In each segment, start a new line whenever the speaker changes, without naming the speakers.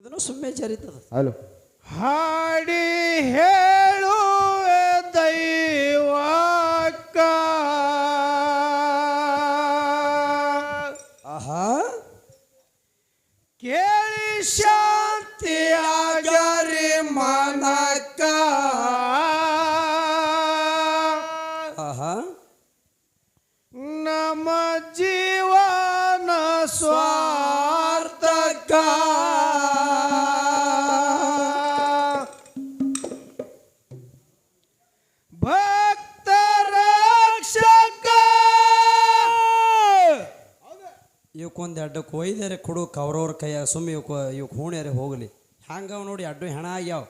ಇದನ್ನು ಸುಮ್ಮನೆ ಜರಿತದ.
ಹಲೋ.
ಹಾಡಿ ಹೇ
ಇವಕ್ಕೊಂದು ಅಡ್ಡಕ್ಕೆ ಒಯ್ದಾರೆ ಕೊಡು ಕವರವ್ರ ಕೈಯಾಗ ಸುಮ್ಮ ಇವಕ್ಕೆ ಇವಕ್ಕೆ ಹೋಗಲಿ. ಹ್ಯಾಂಗವ ನೋಡಿ ಅಡ್ಡು ಹೆಣ ಆಗ್ಯಾವ.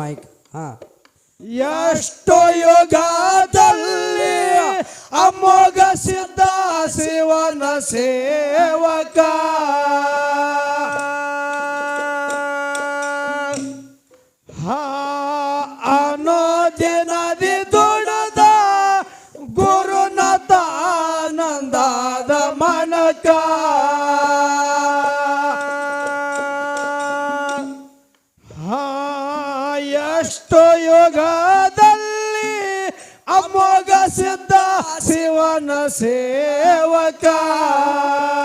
ಮೈಕ್. ಹಾ.
ಎಷ್ಟೋ ಯೋಗದಲ್ಲಿ ಅಮೋಘ ಸಿದ್ಧ ಶಿವನ ಸೇವಕ. ಹಾ ಅನೋ ದಿನದಿ ದುಡದ ಗುರುನಾಥ ಆನಂದದ ಮನಕ. seu altar.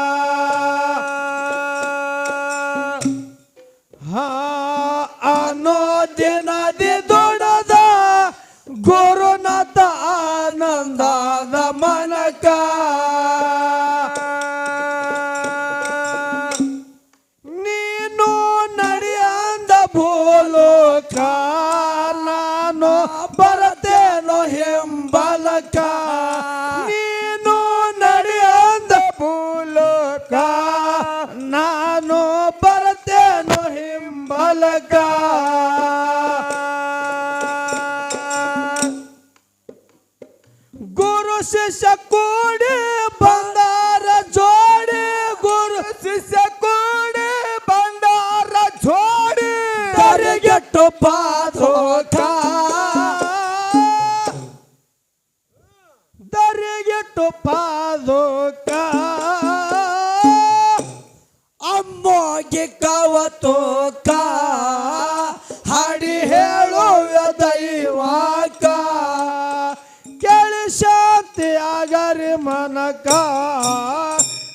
ಕ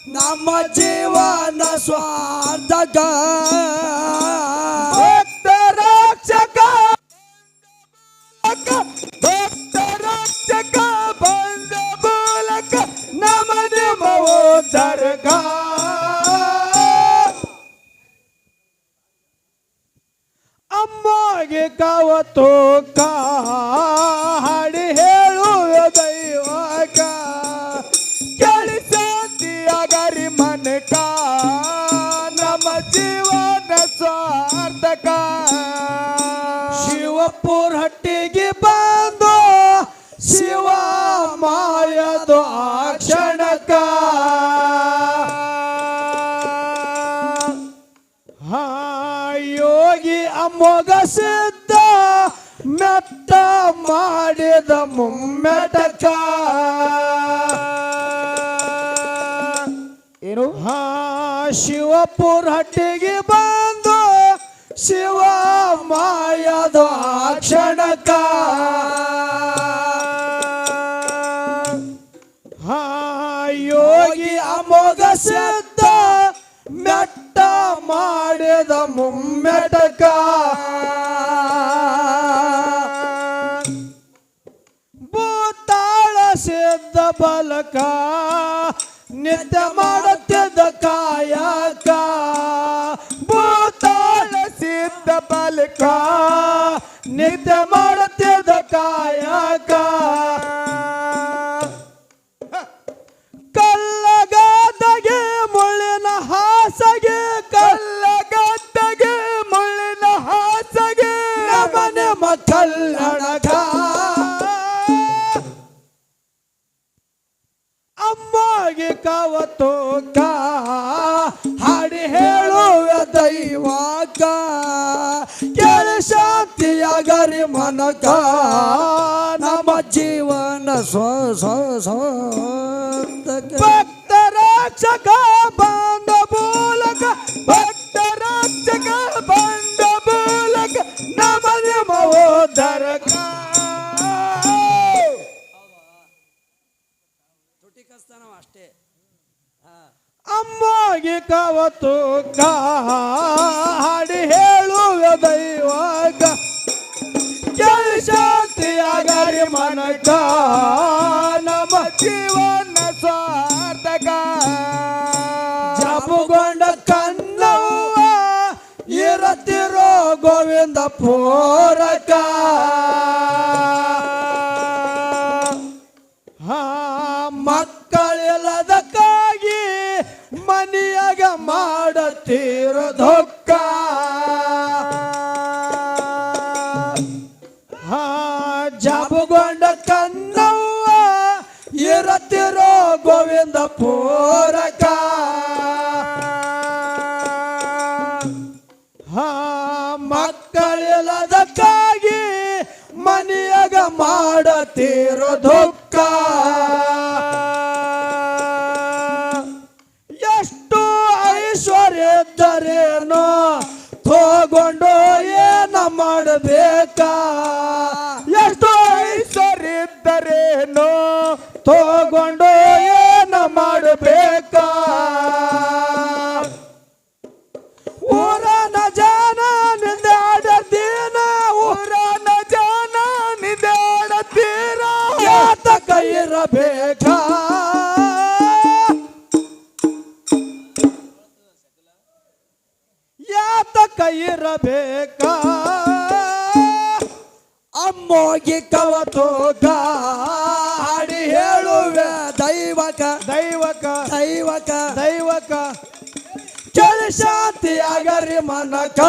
ನಮ್ಮ ಜೀವನ ಸ್ವಾರ್ಥಕ. ಭಕ್ತರಾಕ್ಷಕ ಭಕ್ತರಾಕ್ಷಕ ಬಂದ ಮೂಲಕ ನಮ್ಮ ನಿಮೋದರ್ಗ ಅಮ್ಮಗೆ ಕವತೋಕ. ಮೊಗಸಿದ್ದ ಮೆಟ್ಟ ಮಾಡಿದ ಮುಮ್ಮೆಟಕ ಏನು? ಹಾ, ಶಿವಪುರ ಹಟ್ಟಿಗೆ ಬಂದು ಶಿವ ಮಾಯದ ಕ್ಷಣಕ ಹಾ, ಯೋಗಿ ಅಮೋಘ ಸಿದ್ಧ ಮಾಡಿದ ಮುಮ್ಮೆಟಕ. ಭೂತಾಳ ಸಿದ್ಧ ಬಲಕ ನಿತ್ಯ ಮಾಡುತ್ತಿದ್ದ ಕಾಯಕ. ಭೂತಾಳ ಸಿದ್ಧ ಬಲಕ ನಿತ್ಯ ಮಾಡುತ್ತಿದ್ದ ಕಾಯಕ. ಕವತೋಕ ಹಾಡಿ ಹೇಳುವ ದೈವಾಕ. ಕೇಳಿ ಶಾಂತಿಯಾಗರಿ ಮನಕ. ನಮ್ಮ ಜೀವನ ಸ್ವ ಸ್ವ ಭಕ್ತ ರಕ್ಷಕ ಬಂದ ಮೂಲಕ ಭಕ್ತರಾಕ್ಷಕ ಬಂದ ಮೂಲಕ ನಮ್ಮ
ಕಸ್ತಾನವ ಅಷ್ಟೇ.
ಅಮ್ಮಗೆ ಕವತು ಹಾಡಿ ಹೇಳುವ ದೈವಾಗ. ಶಾಂತಿಯಾಗರಿ ಮನಕ, ನಮ್ಮ ಜೀವನ ಸಾರ್ಥಕ. ಜಪುಗೊಂಡ ಕನ್ನವ್ವ ಇರತಿರೋ ಗೋವಿಂದ ಪೋರಕ. ಮಾಡತೀರೋ ಧೊಕ್ಕ. ಹಾ ಜಾಬುಗೊಂಡ ಕನ್ನವ್ವ ಇರತಿರೋ ಗೋವಿಂದ ಪೂರಕ ಹಾ ಮಕ್ಕಳಿಲ್ಲದಕ್ಕಾಗಿ ಮನೆಯಾಗ ಮಾಡತಿರೋ ದುಃಖ ಇರಬೇಕಾ ಯಾತಕ ಇರಬೇಕಾ? ಅಮ್ಮೋಗಿ ಕವತು ಗಾಡಿ ಹೇಳುವೆ ದೈವಕ. ದೈವಕ. ದೈವಕ. ದೈವಕ. ಕೇಳಿ ಶಾಂತಿಯಾಗರಿ ಮನಕ.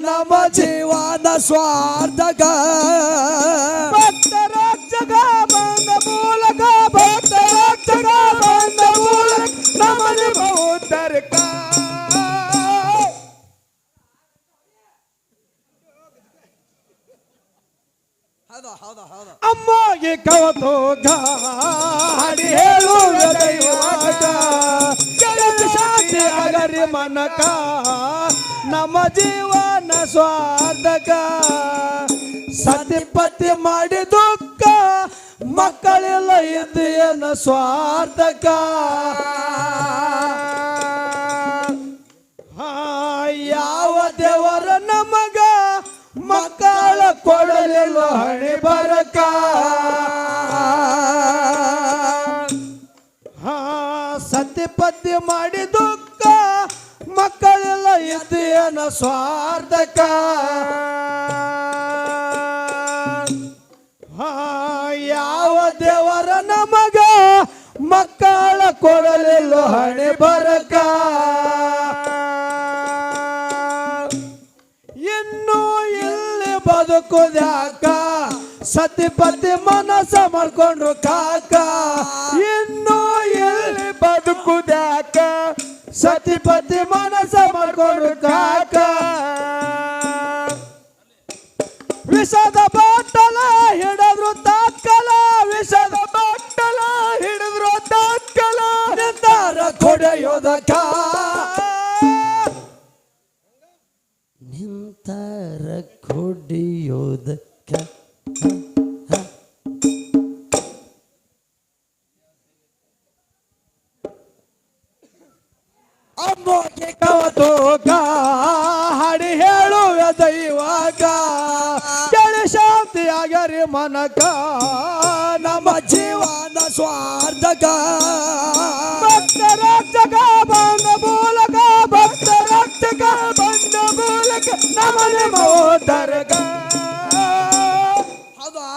ನಮ್ಮ ಜೀವನ ಸ್ವಾರ್ಥಕ. ಭಕ್ತರ ಅಮ್ಮಗೆ ಕವತೋ ಗಾಡಿ ಹೇಳುವ ಕೆಳಗೆ ಶಾಂತಿ ಆಗರಿ ಮನಕ ನಮ್ಮ ಜೀವನ ಸ್ವಾರ್ಥಕ. ಸತಿಪತಿ ಮಾಡಿ ದುಃಖ ಮಕ್ಕಳೆಲ್ಲ ಇದ್ದೇನ ಸ್ವಾರ್ಥಕ. ಹಾ, ಯಾವ ದೇವರ ನಮಗ ಮಕ್ಕಳ ಕೊಡಲಿಲ್ಲ ಹಣೆ ಬರಕ. ಹಾ ಪದ್ಯ ಮಾಡಿ ದುಃಖ, ಮಕ್ಕಳೆಲ್ಲ ಇದ್ದೇನ ಸ್ವಾರ್ಥಕ ಯಾವ ದೇವರ ನಮಗ ಮಕ್ಕಳ ಕೊಡಲಿಲ್ಲ ಹಣೆ ಬರಕ. ಕುದ್ಯಾಕ ಸತಿ ಪತಿ ಮನಸ ಮಾಡ್ಕೊಂಡ್ರು ಕಾಕ. ಇನ್ನು ಎಲ್ಲಿ ಬದುಕುದ್ಯಾಕ? ಸತಿ ಪತಿ ಮನಸ ಮಾಡ್ಕೊಂಡ್ರು ಕಾಕ. ವಿಷದ ಬಾಟಲ ಹಿಡಿದ್ರು ತಾಕಲ, ವಿಷದ ಬಾಟಲ ಹಿಡಿದ್ರು ತಾಕಲ. ನಿರ್ಧಾರ ಕೊಡೆಯೋದಕ್ಕ. ನಿಂತರ ಹೊಡಿಯೋದಕ್ಕೆ ಅಂಬೋಗೆ ಕವತೋಗ ಹಾಡಿ ಹೇಳುವ ದೈವಾಗ. ಕೆಳ ಶಾಂತಿಯಾಗರಿ ಮನಕ ನಮ್ಮ
ಜೀವನ
ಸ್ವಾರ್ಥಗ. ಮೋದರಗ
ಹೌದಾ?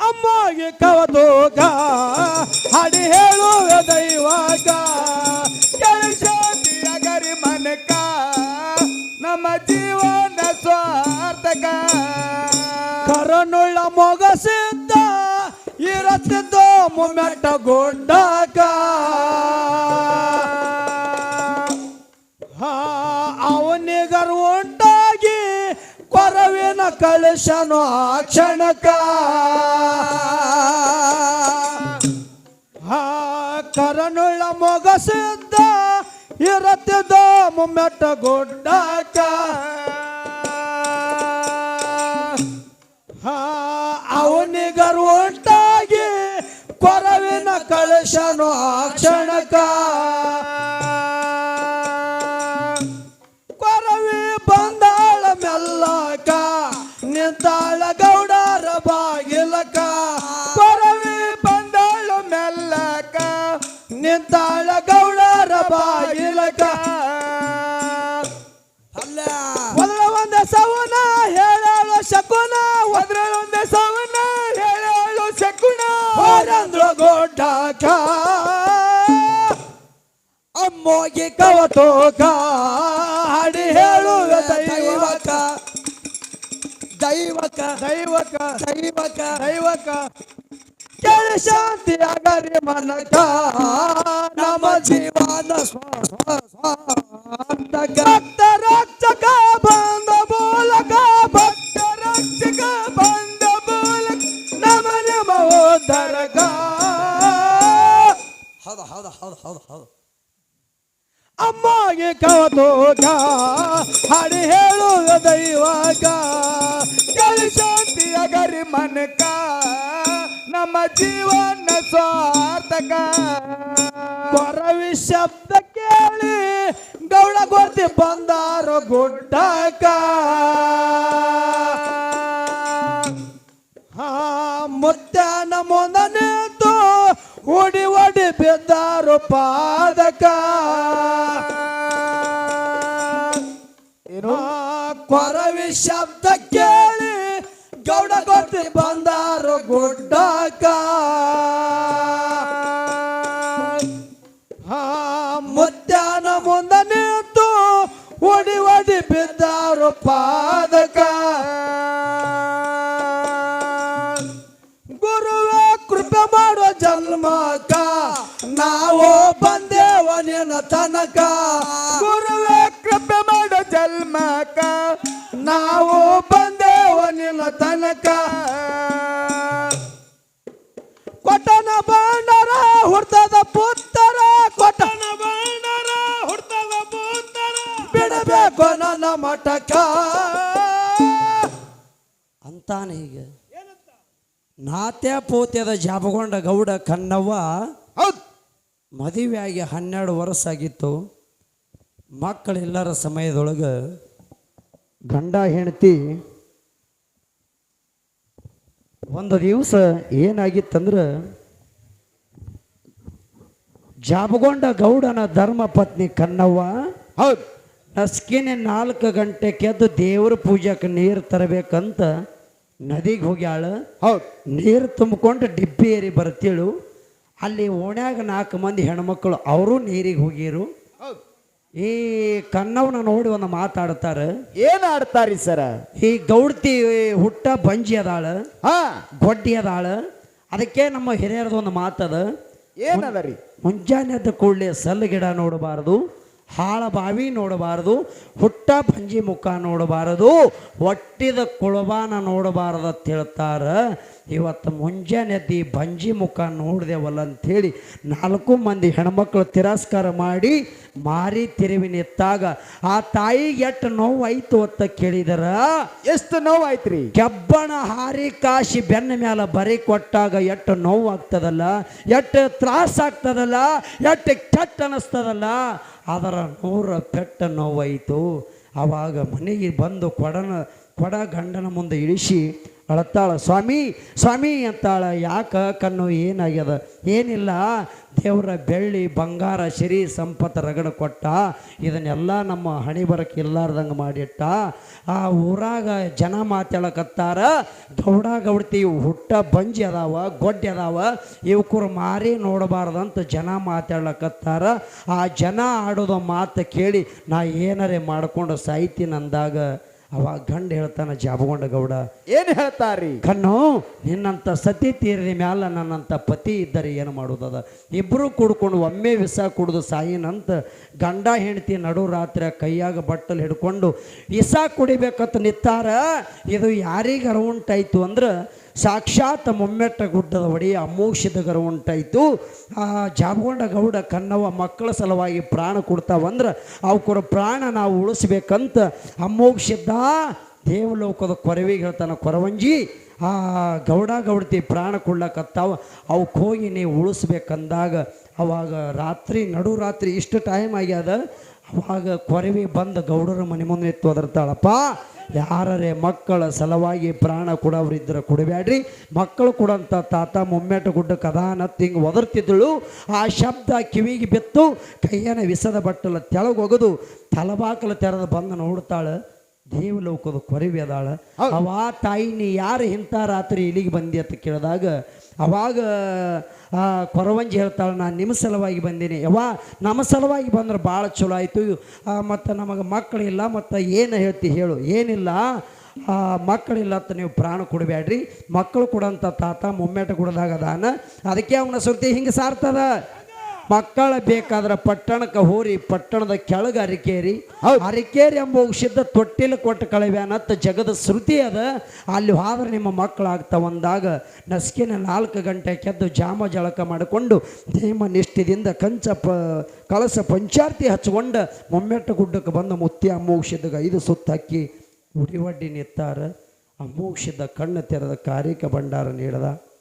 ಅಮ್ಮಗೆ ಕವದೋಗ ಹಾಡಿ ಹೇಳುವ ದೈವಾಗ. ಕೆಳಿ ಗರಿ ಮನಕ. ನಮ್ಮ ಜೀವನ ಸ್ವಾರ್ಥಕ. ಕರನುಳ್ಳ ಮೊಗಸಿದ್ದ ಇರತ್ತಿದ್ದೋ ಮುಮ್ಮೆಟ್ಟ ಗೊಂಡಾಗ ಕಳಶನು ಆ ಕ್ಷಣಕ ಹಾ ಕರನುಳ್ಳ ಮೊಗಸಿದ್ದ ಇರತ್ತಿದ್ದ ಮುಮ್ಮೆಟ್ಟ ಗೊಂಡಾಗ ಹಾ ಅವನಿಗರು ಉಂಟಾಗಿ ಕೊರವಿನ ಕಳಶನು ಆ ಕ್ಷಣಕ ಶಕುನ ಒದ್ರ ಒಂದ ಸವನ ಹೇಳೋ ಶಕುನ. ಹೊರಂದ್ಳು ಗೋಡಾಕ
ಅಮ್ಮೋಗಿ
ಕವತೋಕ. ಹಾಡಿ ಹೇಳುವ ದೈವಕ.
ದೈವಕ.
ದೈವಕ.
ದೈವಕ.
ದೈವಕ. ಕೆಳ ಶಾಂತಿ ಆಗರಿ ಮನಕ. ನಮ್ಮ
ಜೀವನ ಸ್ವ ಸ್ವ ಸ್ವಾರ್ಥಕ
ಭಕ್ತ ರಕ್ಷಕ ಬಂದ ಮೂಲಕ ಭಕ್ತ ಬಂದ ಅಮ್ಮಗೆ ಕವತೋಗ ಹಾಡಿ ಹೇಳುವ ದೈವಾಗ. ಕೆಳ ಶಾಂತಿಯ ಗರಿ ಮನಕ, ನಮ್ಮ ಜೀವನ ಸ್ವಾರ್ಥಕ ಕೊರವಿ ಶಬ್ದ ಕೇಳಿ ಗೊತ್ತಿ ಬಂದಾರೋ ಗುಡ್ಡಕ. ಹಾ ಮುತ್ಯಾನ ತೋ ಓಡಿ ಓಡಿ ಬಿದ್ದಾರು ಪಾದಕ. ಕೊರವಿ ಶಬ್ದ ಕೇಳಿ ಗೌಡ ಗೊತ್ತಿ ಬಂದಾರು ಗುಡ್ಡಕ. ಬಿದ್ದಾರು ಪಾದಕ. ಗುರುವೇ, ಕೃಪೆ ಮಾಡೋ ಜನ್ಮಕ. ನಾವು ಬಂದೇವ ನಿನ್ನ ತನಕ. ಗುರುವೇ, ಕೃಪೆ ಮಾಡೋ ಜನ್ಮಕ. ನಾವು ಬಂದೇವ ನಿನ್ನ ತನಕ. ಕೊಟ್ಟನ ಬಾಂಡರ ಹುಡ್ತದ ಪುತ್ತರ ಕೊಟ್ಟನ ಪುತ್ತರ ನನ್ನ ಮಠಕ
ಅಂತಾನೆ ಈಗ ನಾತ್ಯ ಪೋತ್ಯದ ಜಾಬಗೊಂಡ ಗೌಡ ಕನ್ನವ್ವ
ಹೌದು.
ಮದುವೆಯಾಗಿ ಹನ್ನೆರಡು ವರ್ಷ ಆಗಿತ್ತು. ಮಕ್ಕಳೆಲ್ಲರ ಸಮಯದೊಳಗೆ ಗಂಡ ಹೆಂಡತಿ ಒಂದು ದಿವಸ ಏನಾಗಿತ್ತಂದ್ರೆ ಜಾಬಗೊಂಡ ಗೌಡನ ಧರ್ಮ ಪತ್ನಿ ಕನ್ನವ್ವ
ಹೌದು.
ನಸ್ಕಿನ ನಾಲ್ಕು ಗಂಟೆ ಕೆದ್ದು ದೇವ್ರ ಪೂಜೆಗೆ ನೀರು ತರಬೇಕಂತ ನದಿಗೆ ಹೋಗ್ಯಾಳ.
ಹೌದು.
ನೀರು ತುಂಬಿಕೊಂಡು ಡಿಬ್ಬಿ ಏರಿ ಬರ್ತೀಳು. ಅಲ್ಲಿ ಓಣ್ಯಾಗ ನಾಲ್ಕು ಮಂದಿ ಹೆಣ್ಮಕ್ಳು ಅವರು ನೀರಿಗೆ ಹೋಗಿರು. ಈ ಕನ್ನವನ ನೋಡಿ ಒಂದು ಮಾತಾಡ್ತಾರ
ಏನ್ ಆಡ್ತಾರಿ ಸರ?
ಈ ಗೌಡ್ತಿ ಹುಟ್ಟ ಬಂಜಿ ಅದಾಳ.
ಹಾ.
ಗೊಡ್ಡಿ ಅದಾಳ. ಅದಕ್ಕೆ ನಮ್ಮ ಹಿರಿಯರದ ಒಂದು ಮಾತದ
ಏನದ ರೀ?
ಮುಂಜಾನೆ ಎದ್ದ ಕೂಡಲೇ ಸಲ್ಲು ಗಿಡ ನೋಡಬಾರದು. ಹಾಳ ಬಾವಿ ನೋಡಬಾರದು ಹುಟ್ಟ ಭಂಜಿ ಮುಖ ನೋಡಬಾರದು ಒಟ್ಟಿದ ಕುಳಬಾನ ನೋಡಬಾರದು ಅಂತ ಹೇಳ್ತಾರೆ. ಇವತ್ತು ಮುಂಜಾನೆ ಎದ್ದು ಭಂಜಿ ಮುಖ ನೋಡಿದೆವಲ್ಲ ಅಂಥೇಳಿ ನಾಲ್ಕು ಮಂದಿ ಹೆಣ್ಮಕ್ಳು ತಿರಸ್ಕಾರ ಮಾಡಿ ಮಾರಿ ತಿರುವಿನೆತ್ತಾಗ ಆ ತಾಯಿಗೆ ಎಷ್ಟು ನೋವು ಆಯ್ತು ಅಂತ ಕೇಳಿದರ?
ಎಷ್ಟು ನೋವಾಯ್ತ್ರಿ?
ಕೆಬ್ಬಣ ಹಾರಿ ಕಾಶಿ ಬೆನ್ನ ಮ್ಯಾಲ ಬರಿ ಕೊಟ್ಟಾಗ ಎಷ್ಟು ನೋವು ಆಗ್ತದಲ್ಲ ಎಷ್ಟು ತ್ರಾಸ ಆಗ್ತದಲ್ಲ ಎಷ್ಟು ಕೆಟ್ಟ ಅನ್ನಿಸ್ತದಲ್ಲ ಅದರ ನೂರ ಪೆಟ್ಟ ನೋವಾಯಿತು. ಆವಾಗ ಮನೆಗೆ ಬಂದು ಕೊಡನ ಕೊಡ ಗಂಡನ ಮುಂದೆ ಇಳಿಸಿ ಅಳತ್ತಾಳ ಸ್ವಾಮಿ ಸ್ವಾಮಿ ಅಂತಾಳ. ಯಾಕ ಕಣ್ಣು ಏನಾಗ್ಯದ? ಏನಿಲ್ಲ. ದೇವರ ಬೆಳ್ಳಿ, ಬಂಗಾರ, ಸಿರಿ, ಸಂಪತ್ತು ರಗಡ ಕೊಟ್ಟ. ಇದನ್ನೆಲ್ಲ ನಮ್ಮ ಹಣಿ ಬರಕ್ಕೆ ಇಲ್ಲಾರ್ದಂಗೆ ಮಾಡಿಟ್ಟ. ಆ ಊರಾಗ ಜನ ಮಾತಾಡಕತ್ತಾರ. ಗೌಡ ಗೌಡ್ತಿ ಹುಟ್ಟ ಬಂಜಿ ಅದಾವ, ಗೊಡ್ಡೆ ಅದಾವ. ಇವಕ್ಕರು ಮಾರಿ ನೋಡಬಾರ್ದಂತ ಜನ ಮಾತಾಡ್ಲಕತ್ತಾರ ಆ ಜನ ಆಡೋದು ಮಾತು ಕೇಳಿ ನಾ ಏನಾರೇ ಮಾಡ್ಕೊಂಡು ಸಾಯ್ತೀನಿ ಅಂದಾಗ ಅವಾಗ ಗಂಡ ಹೇಳ್ತಾನ ಜಾಬಗೊಂಡ ಗೌಡ
ಏನ್ ಹೇಳ್ತಾರಿ?
ಕಣ್ಣು ನಿನ್ನಂಥ ಸತಿ ತೀರಿದ ಮ್ಯಾಲ ನನ್ನಂಥ ಪತಿ ಇದ್ದರೆ ಏನು ಮಾಡೋದದ? ಇಬ್ಬರು ಕುಡ್ಕೊಂಡು ಒಮ್ಮೆ ವಿಸ ಕುಡಿದು ಸಾಯಿನಂತ ಗಂಡ ಹೆಂಡತಿ ನಡು ರಾತ್ರಿ ಕೈಯಾಗ ಬಟ್ಟಲು ಹಿಡ್ಕೊಂಡು ವಿಷ ಕುಡಿಬೇಕಂತ ನಿತ್ತಾರ ಇದು ಯಾರಿಗೆ ಉಂಟಾಯ್ತು ಅಂದ್ರೆ ಸಾಕ್ಷಾತ್ ಮೊಮ್ಮೆಟ್ಟ ಗುಡ್ಡದ ಒಡೆಯ ಅಮೋಕ್ಷದ ಗರ ಉಂಟಾಯಿತು. ಆ ಜಾಬಗೊಂಡ ಗೌಡ ಕನ್ನವ ಮಕ್ಕಳ ಸಲುವಾಗಿ ಪ್ರಾಣ ಕೊಡ್ತಾವಂದ್ರೆ ಅವಕ್ಕರ ಪ್ರಾಣ ನಾವು ಉಳಿಸ್ಬೇಕಂತ ಅಮೋಕ್ಷದ ದೇವಲೋಕದ ಕೊರವಿಗೆ ಹೇಳ್ತಾನೆ ಕೊರವಂಜಿ. ಆ ಗೌಡ ಗೌಡತಿ ಪ್ರಾಣ ಕೊಡ್ಲಕ್ಕತ್ತಾವ ಅವಕ್ಕೆ ಹೋಗಿ ನೀವು ಉಳಿಸ್ಬೇಕಂದಾಗ ಅವಾಗ ರಾತ್ರಿ ನಡು ರಾತ್ರಿ ಇಷ್ಟು ಟೈಮ್ ಆಗ್ಯದ. ಅವಾಗ ಕೊರವಿ ಬಂದು ಗೌಡರ ಮನೆ ಮುಂದೆ ಎತ್ತು ಒದರ್ತಾಳಪ್ಪ. ಯಾರೇ ಮಕ್ಕಳ ಸಲುವಾಗಿ ಪ್ರಾಣ ಕೊಡೋರಿದ್ರೆ ಕೊಡಬೇಡ್ರಿ. ಮಕ್ಕಳು ಕೊಡಂತ ತಾತ ಮೊಮ್ಮೆಟ ಗುಡ್ಡ ಕದಾನ ಹಿಂಗೆ ಒದರ್ತಿದ್ದಳು. ಆ ಶಬ್ದ ಕಿವಿಗೆ ಬಿತ್ತು. ಕೈಯನ ವಿಸದ ಬಟ್ಟಲ ತೆಳಗೊಗದು. ತಲಬಾಕಲು ತೆರೆದು ಬಂದು ನೋಡ್ತಾಳೆ. ದೇವಲೋಕದ ಕೊರವಿ ಅದಾಳ. ಅವ ತಾಯಿ ನೀ ಯಾರು ಇಂಥ ರಾತ್ರಿ ಇಲ್ಲಿಗೆ ಬಂದಿ? ಅಂತ ಕೇಳಿದಾಗ ಅವಾಗ ಕೊರವಂಜಿ ಹೇಳ್ತಾಳೆ ನಾನು ನಿಮ್ಮ ಸಲುವಾಗಿ ಬಂದೀನಿ. ಯವ್ವ ನಮ್ಮ ಸಲುವಾಗಿ ಬಂದ್ರೆ ಭಾಳ ಚಲೋ ಆಯಿತು. ಮತ್ತು ನಮಗೆ ಮಕ್ಕಳಿಲ್ಲ ಮತ್ತು ಏನು ಹೇಳ್ತಿ ಹೇಳು. ಏನಿಲ್ಲ ಮಕ್ಕಳಿಲ್ಲ ಅಂತ ನೀವು ಪ್ರಾಣ ಕೊಡಬೇಡ್ರಿ. ಮಕ್ಕಳು ಕೊಡೋಂಥ ತಾತ ಮೊಮ್ಮೆಟ ಕೊಡದಾಗ ಅದಾನ ಅದಕ್ಕೆ ಅವನ ಸುದ್ದಿ ಹಿಂಗೆ ಸಾರ್ತದ. ಮಕ್ಕಳ ಬೇಕಾದ್ರೆ ಪಟ್ಟಣಕ್ಕೆ ಹೋರಿ ಪಟ್ಟಣದ ಕೆಳಗೆ ಅರಿಕೇರಿ ಅರಿಕೇರಿ ಎಂಬ ಔಷಧ ತೊಟ್ಟಿಲು ಕೊಟ್ಟು ಕಳವ್ಯಾನತ್ತ ಜಗದ ಶ್ರುತಿ ಅದ. ಅಲ್ಲಿ ಹೋದ್ರೆ ನಿಮ್ಮ ಮಕ್ಕಳಾಗ್ತಾವ ಅಂದಾಗ ನಸ್ಕಿನ ನಾಲ್ಕು ಗಂಟೆ ಕೆದ್ದು ಜಾಮ ಜಳಕ ಮಾಡಿಕೊಂಡು ನೇಮ ನಿಷ್ಠದಿಂದ ಕಂಚ ಪ ಕಳಸ ಪಂಚಾರ್ತಿ ಹಚ್ಕೊಂಡು ಮೊಮ್ಮೆಟ್ಟ ಗುಡ್ಡಕ್ಕೆ ಬಂದ ಮುತ್ತಿ ಅಮ್ಮೋಕ್ಷದಾಗ ಐದು ಸುತ್ತ ಹಾಕಿ ಉಡಿವಡ್ಡಿ ನಿತ್ತಾರ. ಅಮ್ಮೋಕ್ಷದ ಕಣ್ಣು ತೆರೆದ ಕಾರಿಕ ಭಂಡಾರ ನೀಡದ.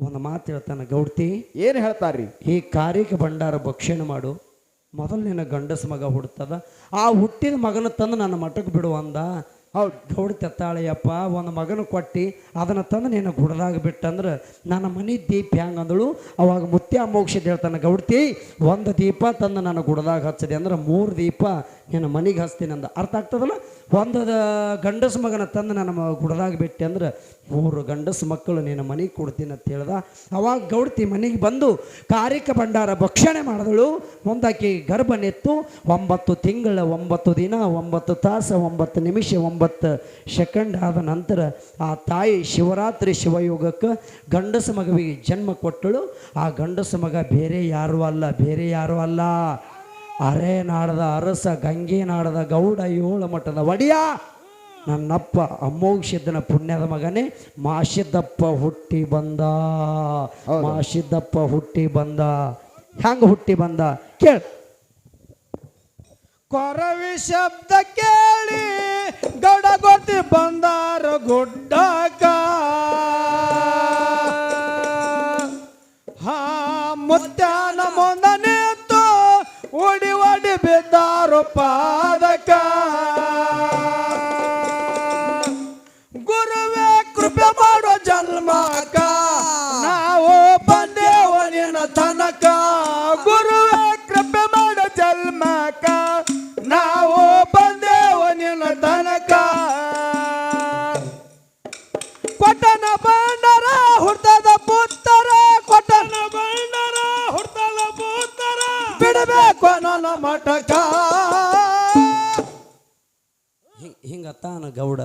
ಒಂದು ಮಾತು ಹೇಳ್ತಾನೆ ಗೌಡ್ತಿ
ಏನು ಹೇಳ್ತಾರ್ರಿ?
ಈ ಕಾರ್ಯಕ್ಕೆ ಭಂಡಾರ ಭಕ್ಷಣೆ ಮಾಡು. ಮೊದಲು ನಿನ್ನ ಗಂಡಸ ಮಗ ಹುಡ್ತದ ಆ ಹುಟ್ಟಿದ ಮಗನ ತಂದು ನನ್ನ ಮಠಕ್ಕೆ ಬಿಡು ಅಂದ.
ಹೌದು.
ಗೌಡ ತೆತ್ತಾಳೆಯಪ್ಪ ಒಂದು ಮಗನ ಕೊಟ್ಟು ಅದನ್ನು ತಂದು ನಿನ್ನ ಗುಡದಾಗ ಬಿಟ್ಟಂದ್ರೆ ನನ್ನ ಮನೆ ದೀಪ ಹೆಂಗೆ ಅಂದಳು ಅವಾಗ ಮುತ್ಯ ಮೋಕ್ಷದ ಹೇಳ್ತಾನೆ ಗೌಡ್ತಿ ಒಂದು ದೀಪ ತಂದು ನನ್ನ ಗುಡದಾಗ ಹಚ್ಚದೆ ಅಂದ್ರೆ ಮೂರು ದೀಪ ನಿನ್ನ ಮನೆಗೆ ಹಚ್ತೀನಿ ಅಂದ. ಅರ್ಥ ಆಗ್ತದಲ್ಲ? ಒಂದು ಗಂಡಸ ಮಗನ ತಂದು ನನ್ನ ಗುಡದಾಗ ಬಿಟ್ಟೆ ಅಂದ್ರೆ, ಮೂರು ಗಂಡಸ ಮಕ್ಕಳು ನಿನ್ನ ಮನೆಗೆ ಕೊಡ್ತೀನಿ ಅಂತ ಹೇಳ್ದ. ಅವಾಗ ಗೌಡ್ತಿ ಮನೆಗೆ ಬಂದು ಕಾರಿಕ ಭಂಡಾರ ಭಕ್ಷಣೆ ಮಾಡಿದಳು. ಮುಂದಾಕಿ ಗರ್ಭನೆತ್ತು ಒಂಬತ್ತು ತಿಂಗಳ, ಒಂಬತ್ತು ದಿನ, ಒಂಬತ್ತು ತಾಸು, ಒಂಬತ್ತು ನಿಮಿಷ, ಒಂಬತ್ತು ಸೆಕೆಂಡ್ ಆದ ನಂತರ ಆ ತಾಯಿ ಶಿವರಾತ್ರಿ ಶಿವಯೋಗಕ್ಕೆ ಗಂಡಸ ಮಗುವಿಗೆ ಜನ್ಮ ಕೊಟ್ಟಳು. ಆ ಗಂಡಸ ಮಗ ಬೇರೆ ಯಾರೂ ಅಲ್ಲ, ಬೇರೆ ಯಾರೂ ಅಲ್ಲ. ಅರೆ ನಾಡದ ಅರಸ ಗಂಗೆ ನಾಡದ ಗೌಡ ಏಳು ಮಠದ ಒಡಿಯ ನನ್ನಪ್ಪ ಅಮೋಘಿದ್ದನ ಪುಣ್ಯದ ಮಗನೇ ಮಾಶಿದ್ದಪ್ಪ ಹುಟ್ಟಿ ಬಂದ. ಮಾಶಿದ್ದಪ್ಪ ಹುಟ್ಟಿ ಬಂದ. ಹ್ಯಾಂಗ ಹುಟ್ಟಿ ಬಂದ? ಕೇಳ.
ಕೊರವಿ ಶಬ್ದ ಕೇಳಿ ಗೌಡ ಗೊತ್ತಿ ಬಂದಾರ ಗುಡ್ಡಕ ಹಾ ಮುತ್ಯಾನ ಮುಂದ ಪಾದಕ
ಹಿಂಗ ತಾನ ಗೌಡ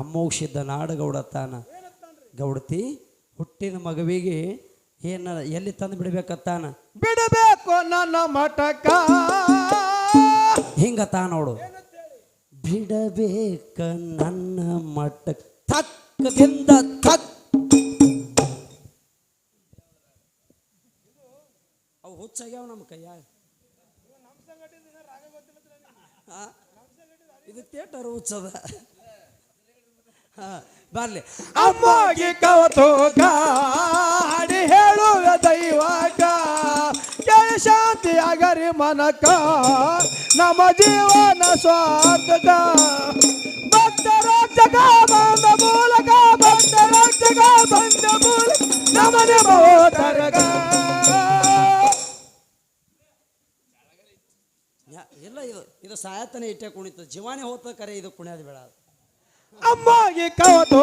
ಅಮ್ಮೋಕ್ಷಿದ್ದ ನಾಡ ಗೌಡ ತಾನ. ಗೌಡತಿ ಹುಟ್ಟಿನ ಮಗುವಿಗೆ ಏನ ಎಲ್ಲಿ ತಂದು ಬಿಡ್ಬೇಕತ್ತಾನ?
ಬಿಡಬೇಕು ನನ್ನ ಮಠಕ
ಹಿಂಗತ ನೋಡು. ಬಿಡಬೇಕ ನನ್ನ ಮಠಕ್ ತಕ್ಕದಿಂದ ತಕ್ ಅವು ಹುಚ್ಚಾಗ್ಯಾವ ನಮ್ಮ ಕೈಯಾಗ? ಇದು ಥಿಯೇಟರ್ ಹುಚ್ಚದ ಹಾ, ಬರ್ಲಿ.
ಅಮ್ಮಗೆ ಕವತೋಗ, ಹಾಡಿ ಹೇಳುವ ದೈವಕ ಜಯ ಶಾಂತಿ ಅಗರಿ ಮನಕ. ನಮ್ಮ ಜೀವನ ಸ್ವಾರ್ಥಕ ಭಕ್ತರ ಜಗ, ಬಂದ ಮೂಲಕ, ಭಕ್ತರ ಜಗ, ಬಂದ ಮೂಲಕ ನಮನ ಬೋತರಗ
ಯಾ- ಇಲ್ಲ ಇದು ಇದು ಸಾಯತನ ಇಟ್ಟೆ ಕುಣಿತು. ಜೀವಾನೆ ಹೋತ ಕರೆ, ಇದು ಕುಣಿಯೋದು ಬೇಡ
ಅಮ್ಮಗೆ ಕಾಡಿ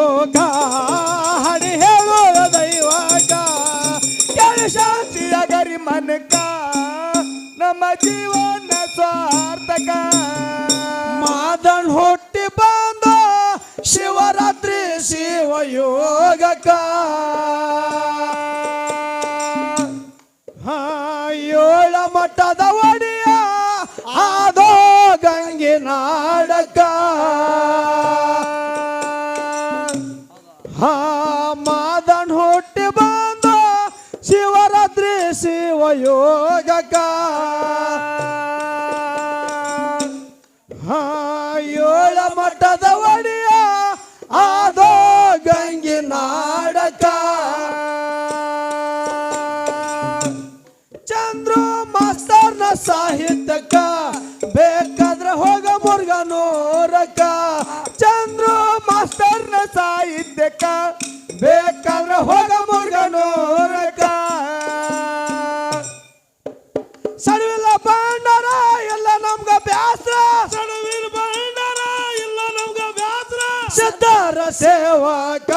ಹಾಡಿ ಹೇಳೋ ದೈವಕ ಜಯ ಶಾಂತಿಯ ಗರಿ ಮನಕ ನಮ್ಮ ಜೀವನ ಸ್ವಾರ್ಥಕ. ಮಾದನ್ ಹುಟ್ಟಿ ಬಂದ ಶಿವರಾತ್ರಿ ಶಿವಯೋಗಕ ಹಾ, ಏಳ ಮಟ್ಟದ ಒಡೆಯ ಗಂಗೆ ನಾಡಕ. ಹಾ, ಮಾದನ್ ಹುಟ್ಟಿ ಬಂದ ಶಿವರಾತ್ರಿ ಶಿವಯೋಗಕ. ಹಾ ಮಠದ ಒಡೆಯ ಆದೋ ಗಂಗೆ ನಾಡಕ. ಚಂದ್ರು ಮಾಸ್ತರ್ನ ಸಾಹಿತ್ಯಕ್ಕ ಬೇಕಾದ್ರೆ ಹೋಗ ಮುರ್ಗನೂರಕ್ಕ ಸಡವಿಲ್ಲ ಬಂಡಾರ ಎಲ್ಲ ನಮ್ಗ ಬ್ಯಾಸ್ರ. ಸಡವಿಲ್ಲ ಬಂಡಾರ ಎಲ್ಲ ನಮ್ಗ ಬ್ಯಾಸ್ರ. ಸಿದ್ಧಾರ ಸೇವಕ.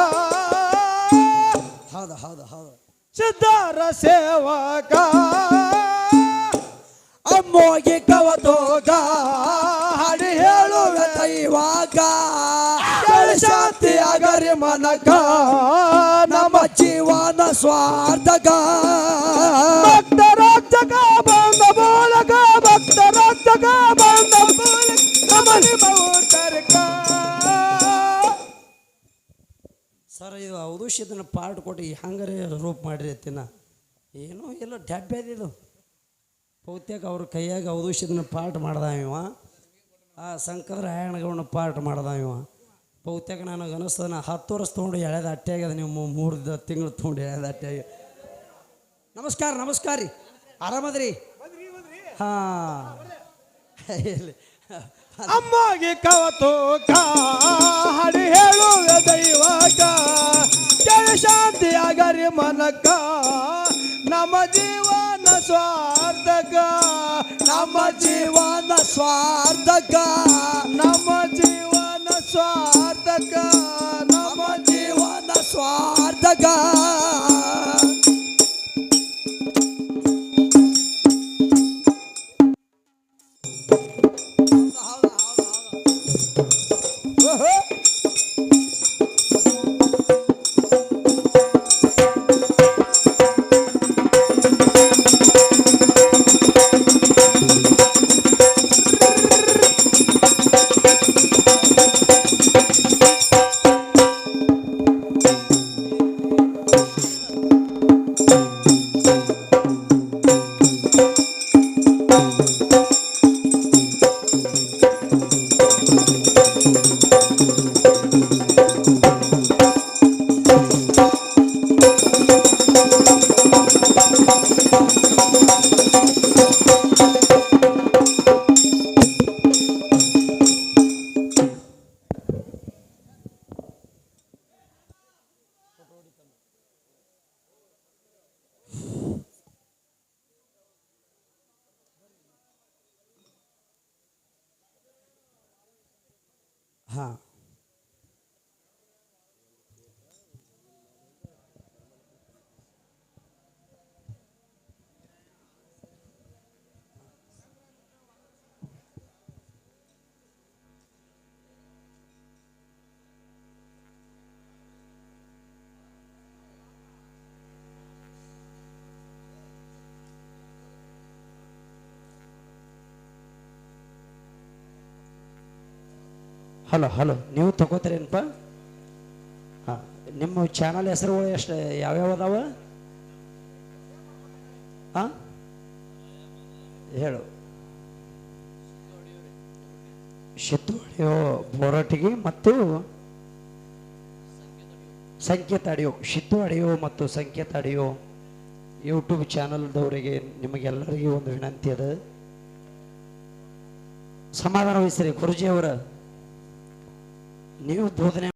ಹೌದು ಹೌದು ಹೌದು.
ಸಿದ್ಧಾರ ಸೇವಕ. ಅಮ್ಮೋಗಿ ಕವತೋಗ ಹಾಡಿ ಹೇಳುವ ದೈವಾಗ. ಶಾಂತಿ ಆಗರಿ ಮನಕ. ನಮ್ಮ ಜೀವನ ಸ್ವಾರ್ಥಕ. ಭಕ್ತರ ಜಗ ಬಂದ ಮೂಲಕ ಭಕ್ತರ ಜಗ ಬಂದ
ಸರ್ ಇದು ಔದುಷಿದನ ಪಾರ್ಟ್ ಕೊಟ್ಟು ಹಂಗಾರೆ ರೂಪ್ ಮಾಡಿರಿ ತಿನ್ನ ಏನೋ ಇಲ್ಲ ಡ್ಯಾಬ್ಯಾದ ಇದು. ಬಹುತೇಕ ಅವ್ರ ಕೈಯಾಗ ಔದುಷ್ಯದನ್ನ ಪಾರ್ಟ್ ಮಾಡ್ದ ಇವ. ಆ ಸಂಕದ್ರ ಆಯಣಗವನ್ನ ಪಾರ್ಟ್ ಮಾಡ್ದ ಇವ. ಬಹುತೇಕ ನನಗೆ ಅನಿಸ್ತದ, ನಾ ಹತ್ತು ವರ್ಷ ತೊಗೊಂಡು ಎಳೆದ ಅಟ್ಟೆ ಆಗ್ಯದ ನೀವು ಮೂರು ತಿಂಗಳು ತೊಗೊಂಡು ಎಳೆದ ಅಟ್ಟೆ ಆಗ್ಯದ ನಮಸ್ಕಾರ ನಮಸ್ಕಾರ ರೀ. ಆರಾಮದ್ರಿ? ಹಾಂ.
ಅಮ್ಮಗೆ ಕವತೋ ಹಾಡಿ ಹೇಳುವ ದೈವಕ. ಜಯ ಶಾಂತಿ ಆಗರಿ ಮನಕ. ನಮ್ಮ ಜೀವನ ಸ್ವಾರ್ಥಕ. ನಮ್ಮ ಜೀವನ ಸ್ವಾರ್ಥಕ. ನಮ್ಮ ಜೀವನ ಸ್ವಾರ್ಥಕ ನಮ್ಮ ಜೀವನ ಸ್ವಾರ್ಥಕ
ಹಲೋ ಹಲೋ, ನೀವು ತಗೋತೀರೇನಪ್ಪ ಹಾಂ, ನಿಮ್ಮ ಚಾನಲ್ ಹೆಸರು ಎಷ್ಟು, ಯಾವ್ಯಾವ ಅದಾವ? ಹಾಂ? ಹೇಳು. ಶಿತ್ತು ಅಡಿಯೋ ಬೋರಟಿಗೆ ಮತ್ತು ಸಂಕೇತ ಅಡಿಯೋ ಶಿತ್ತು ಅಡಿಯೋ ಮತ್ತು ಸಂಕೇತ ಅಡಿಯೋ ಯೂಟ್ಯೂಬ್ ಚಾನಲ್ದವರಿಗೆ ನಿಮಗೆಲ್ಲರಿಗೂ ಒಂದು ವಿನಂತಿ ಅದ. ಸಮಾಧಾನ ವಹಿಸ್ರಿ ಗುರುಜಿಯವರ. ನೀವು ಬೋಧನೆ